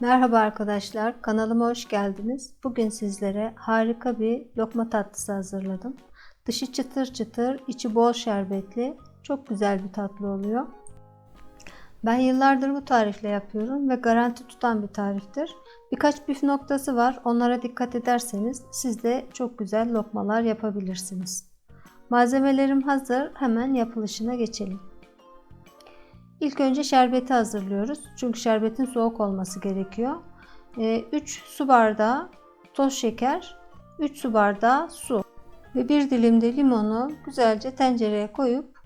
Merhaba arkadaşlar, kanalıma hoş geldiniz. Bugün sizlere harika bir lokma tatlısı hazırladım. Dışı çıtır çıtır, içi bol şerbetli, çok güzel bir tatlı oluyor. Ben yıllardır bu tarifle yapıyorum ve garanti tutan bir tariftir. Birkaç püf noktası var, onlara dikkat ederseniz siz de çok güzel lokmalar yapabilirsiniz. Malzemelerim hazır, hemen yapılışına geçelim. İlk önce şerbeti hazırlıyoruz. Çünkü şerbetin soğuk olması gerekiyor. 3 su bardağı toz şeker, 3 su bardağı su ve bir dilim de limonu güzelce tencereye koyup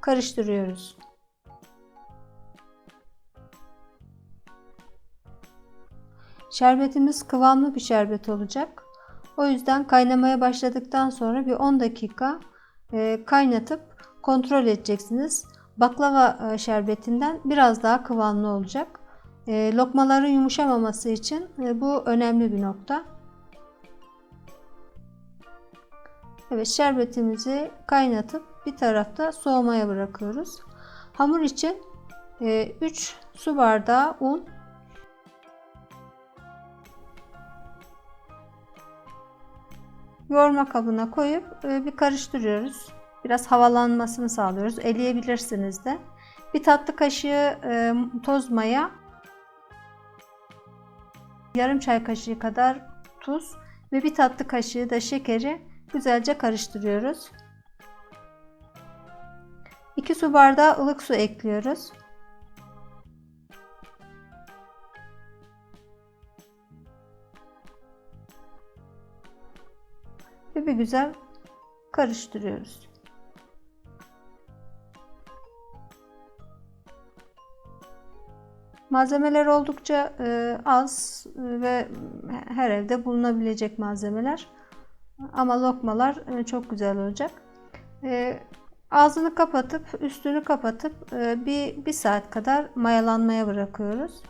karıştırıyoruz. Şerbetimiz kıvamlı bir şerbet olacak. O yüzden kaynamaya başladıktan sonra bir 10 dakika e, kaynatıp kontrol edeceksiniz baklava e, şerbetinden biraz daha kıvamlı olacak. E, lokmaların yumuşamaması için e, bu önemli bir nokta. Evet şerbetimizi kaynatıp bir tarafta soğumaya bırakıyoruz. Hamur için 3 su bardağı un yoğurma kabına koyup bir karıştırıyoruz. Biraz havalanmasını sağlıyoruz. Eleyebilirsiniz de. Bir tatlı kaşığı e, toz maya, yarım çay kaşığı kadar tuz ve bir tatlı kaşığı da şekeri güzelce karıştırıyoruz. 2 su bardağı ılık su ekliyoruz. Ve bir güzel karıştırıyoruz. Malzemeler oldukça e, az ve her evde bulunabilecek malzemeler. Ama lokmalar e, çok güzel olacak. E, ağzını kapatıp üstünü kapatıp bir, bir saat kadar mayalanmaya bırakıyoruz.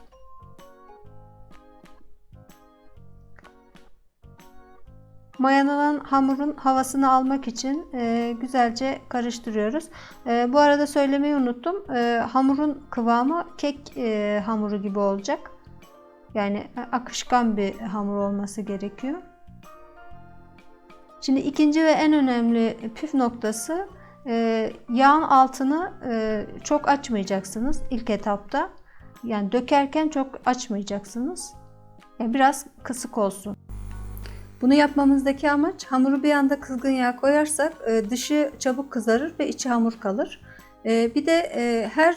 Mayalanan hamurun havasını almak için e, güzelce karıştırıyoruz. E, bu arada söylemeyi unuttum. E, hamurun kıvamı kek e, hamuru gibi olacak. Yani akışkan bir hamur olması gerekiyor. Şimdi ikinci ve en önemli püf noktası e, yağın altını e, çok açmayacaksınız ilk etapta. Yani dökerken çok açmayacaksınız. Yani biraz kısık olsun. Bunu yapmamızdaki amaç hamuru bir anda kızgın yağ koyarsak e, dışı çabuk kızarır ve içi hamur kalır. E, bir de e, her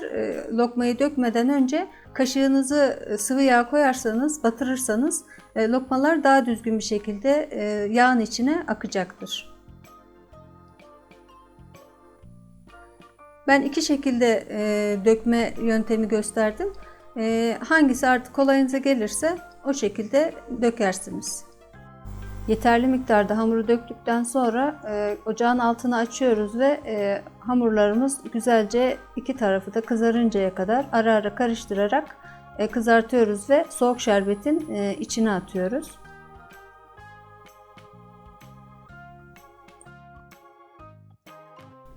lokmayı dökmeden önce kaşığınızı sıvı yağ koyarsanız, batırırsanız lokmalar daha düzgün bir şekilde yağın içine akacaktır. Ben iki şekilde dökme yöntemi gösterdim. Hangisi artık kolayınıza gelirse o şekilde dökersiniz. Yeterli miktarda hamuru döktükten sonra e, ocağın altını açıyoruz ve e, hamurlarımız güzelce iki tarafı da kızarıncaya kadar ara ara karıştırarak e, kızartıyoruz ve soğuk şerbetin e, içine atıyoruz.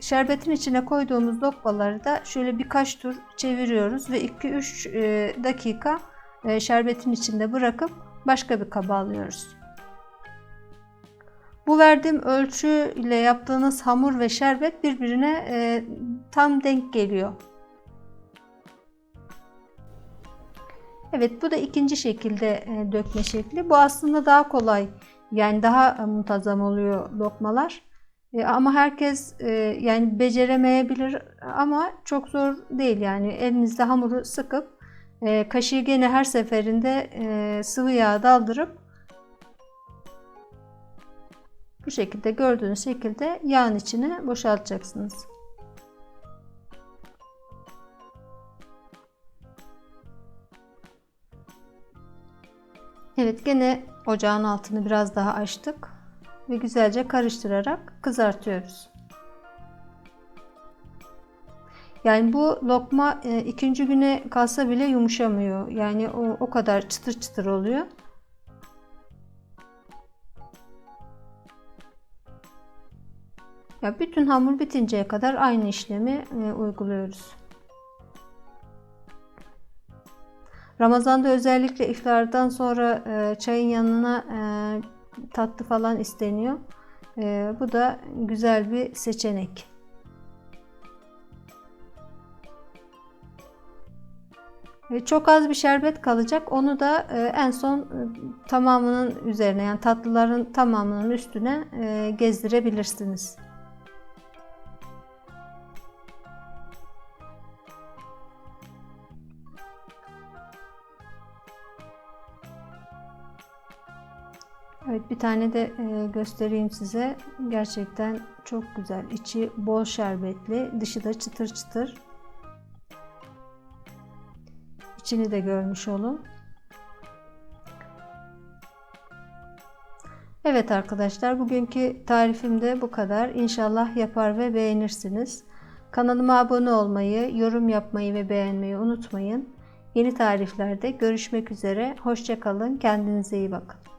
Şerbetin içine koyduğumuz lokmaları da şöyle birkaç tur çeviriyoruz ve 2-3 e, dakika e, şerbetin içinde bırakıp başka bir kaba alıyoruz. Bu verdiğim ölçü ile yaptığınız hamur ve şerbet birbirine e, tam denk geliyor. Evet bu da ikinci şekilde e, dökme şekli. Bu aslında daha kolay yani daha muntazam oluyor lokmalar. E, ama herkes e, yani beceremeyebilir ama çok zor değil yani elinizde hamuru sıkıp e, kaşığı gene her seferinde e, sıvı yağ daldırıp bu şekilde gördüğünüz şekilde yağın içine boşaltacaksınız. Evet gene ocağın altını biraz daha açtık ve güzelce karıştırarak kızartıyoruz. Yani bu lokma e, ikinci güne kalsa bile yumuşamıyor. Yani o, o kadar çıtır çıtır oluyor. Ya bütün hamur bitinceye kadar aynı işlemi e, uyguluyoruz. Ramazan'da özellikle iftardan sonra e, çayın yanına e, tatlı falan isteniyor. E, bu da güzel bir seçenek. E, Çok az bir şerbet kalacak. Onu da e, en son e, tamamının üzerine yani tatlıların tamamının üstüne gezdirebilirsiniz. Evet bir tane de e, göstereyim size. Gerçekten çok güzel. İçi bol şerbetli, dışı da çıtır çıtır. İçini de görmüş olun. Evet arkadaşlar bugünkü tarifim de bu kadar. İnşallah yapar ve beğenirsiniz. Kanalıma abone olmayı, yorum yapmayı ve beğenmeyi unutmayın. Yeni tariflerde görüşmek üzere. Hoşçakalın. Kendinize iyi bakın.